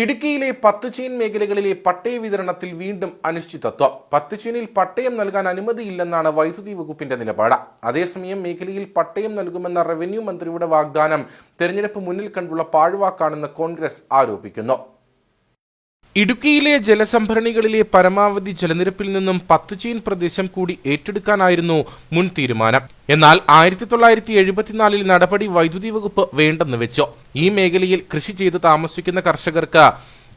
ഇടുക്കിയിലെ പത്തുചീൻ മേഖലകളിലെ പട്ടയ വിതരണത്തിൽ വീണ്ടും അനിശ്ചിതത്വം. പത്തുചീനിൽ പട്ടയം നൽകാൻ അനുമതിയില്ലെന്നാണ് വൈദ്യുതി വകുപ്പിന്റെ നിലപാട്. അതേസമയം മേഖലയിൽ പട്ടയം നൽകുമെന്ന റവന്യൂ മന്ത്രിയുടെ വാഗ്ദാനം തെരഞ്ഞെടുപ്പ് മുന്നിൽ കണ്ടുള്ള പാഴ്വാക്കാണെന്ന് കോൺഗ്രസ് ആരോപിക്കുന്നു. ഇടുക്കിയിലെ ജലസംഭരണികളിലെ പരമാവധി ജലനിരപ്പിൽ നിന്നും പത്ത് ചീൻ പ്രദേശം കൂടി ഏറ്റെടുക്കാനായിരുന്നു മുൻ തീരുമാനം. എന്നാൽ ആയിരത്തി തൊള്ളായിരത്തി എഴുപത്തിനാലിൽ നടപടി വൈദ്യുതി വകുപ്പ് വേണ്ടെന്ന് വെച്ചു. ഈ മേഖലയിൽ കൃഷി ചെയ്ത് താമസിക്കുന്ന കർഷകർക്ക്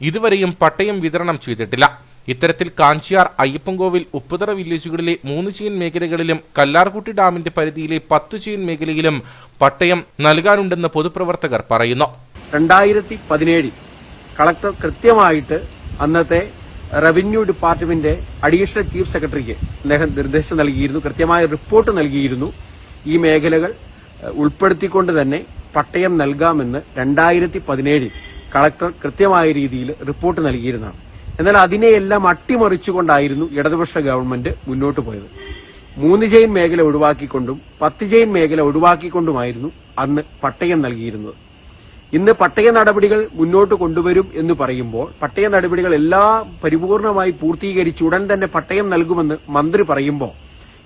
ഇതുവരെയും പട്ടയം വിതരണം ചെയ്തിട്ടില്ല. ഇത്തരത്തിൽ കാഞ്ചിയാർ അയ്യപ്പൻകോവിൽ ഉപ്പുതറ വില്ലേജുകളിലെ മൂന്ന് ചെയിൻ മേഖലകളിലും കല്ലാർകുട്ടി ഡാമിന്റെ പരിധിയിലെ പത്ത് ചെയിൻ മേഖലയിലും പട്ടയം നൽകാനുണ്ടെന്ന് പൊതുപ്രവർത്തകർ പറയുന്നു. രണ്ടായിരത്തി പതിനേഴിൽ കളക്ടർ കൃത്യമായിട്ട് അന്നത്തെ റവന്യൂ ഡിപ്പാർട്ട്മെന്റ് അഡീഷണൽ ചീഫ് സെക്രട്ടറിക്ക് അദ്ദേഹം നിർദ്ദേശം നൽകിയിരുന്നു കൃത്യമായ റിപ്പോർട്ട് നൽകിയിരുന്നു. ഈ മേഖലകൾ ഉൾപ്പെടുത്തിക്കൊണ്ട് തന്നെ പട്ടയം നൽകാമെന്ന് രണ്ടായിരത്തി പതിനേഴിൽ കളക്ടർ കൃത്യമായ രീതിയിൽ റിപ്പോർട്ട് നൽകിയിരുന്നതാണ്. എന്നാൽ അതിനെയെല്ലാം അട്ടിമറിച്ചുകൊണ്ടായിരുന്നു ഇടതുപക്ഷ ഗവൺമെന്റ് മുന്നോട്ട് പോയത്. മൂന്ന് ചെയിൻ മേഖല ഒഴിവാക്കിക്കൊണ്ടും പത്ത് ചെയിൻ മേഖല ഒഴിവാക്കിക്കൊണ്ടുമായിരുന്നു അന്ന് പട്ടയം നൽകിയിരുന്നത്. ഇന്ന് പട്ടയ നടപടികൾ മുന്നോട്ട് കൊണ്ടുവരും എന്ന് പറയുമ്പോൾ പട്ടയ നടപടികൾ എല്ലാം പരിപൂർണമായി പൂർത്തീകരിച്ച് ഉടൻ തന്നെ പട്ടയം നൽകുമെന്ന് മന്ത്രി പറയുമ്പോൾ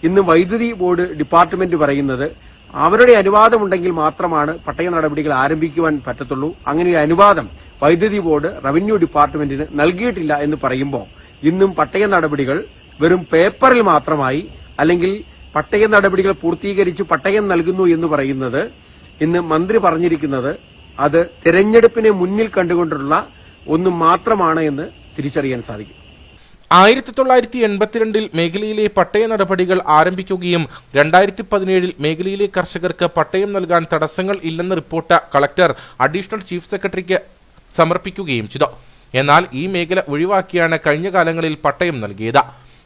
ഇന്ന് വൈദ്യുതി ബോർഡ് ഡിപ്പാർട്ട്മെന്റ് പറയുന്നത് അവരുടെ അനുവാദമുണ്ടെങ്കിൽ മാത്രമാണ് പട്ടയ നടപടികൾ ആരംഭിക്കുവാൻ പറ്റത്തുള്ളൂ. അങ്ങനെ ഒരു അനുവാദം വൈദ്യുതി ബോർഡ് റവന്യൂ ഡിപ്പാർട്ട്മെന്റിന് നൽകിയിട്ടില്ല എന്ന് പറയുമ്പോൾ ഇന്നും പട്ടയ നടപടികൾ വെറും പേപ്പറിൽ മാത്രമായി അല്ലെങ്കിൽ പട്ടയ നടപടികൾ പൂർത്തീകരിച്ച് പട്ടയം നൽകുന്നു എന്ന് പറയുന്നത് ഇന്ന് മന്ത്രി പറഞ്ഞിരിക്കുന്നത് അത് തെരഞ്ഞെടുപ്പിനെ മുന്നിൽ കണ്ടുകൊണ്ടുള്ള ഒന്ന് മാത്രമാണ് എന്ന് തിരിച്ചറിയാൻ സാധിക്കും. ആയിരത്തി തൊള്ളായിരത്തി എൺപത്തിരണ്ടിൽ മേഖലയിലെ പട്ടയ നടപടികൾ ആരംഭിക്കുകയും രണ്ടായിരത്തി പതിനേഴിൽ മേഖലയിലെ കർഷകർക്ക് പട്ടയം നൽകാൻ തടസ്സങ്ങൾ ഇല്ലെന്ന റിപ്പോർട്ട് കളക്ടർ അഡീഷണൽ ചീഫ് സെക്രട്ടറിക്ക് സമർപ്പിക്കുകയും ചെയ്തു. എന്നാൽ ഈ മേഖല ഒഴിവാക്കിയാണ് കഴിഞ്ഞ കാലങ്ങളിൽ പട്ടയം നൽകിയത്.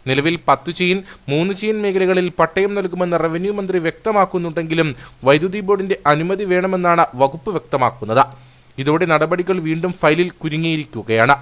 നിലവിൽ പത്തു ചെയിൻ മൂന്ന് ചെയിൻ മേഖലകളിൽ പട്ടയം നൽകുമെന്ന് റവന്യൂ മന്ത്രി വ്യക്തമാക്കുന്നുണ്ടെങ്കിലും വൈദ്യുതി ബോർഡിന്റെ അനുമതി വേണമെന്നാണ് വകുപ്പ് വ്യക്തമാക്കുന്നത്. ഇതോടെ നടപടികൾ വീണ്ടും ഫയലിൽ കുരുങ്ങിയിരിക്കുകയാണ്.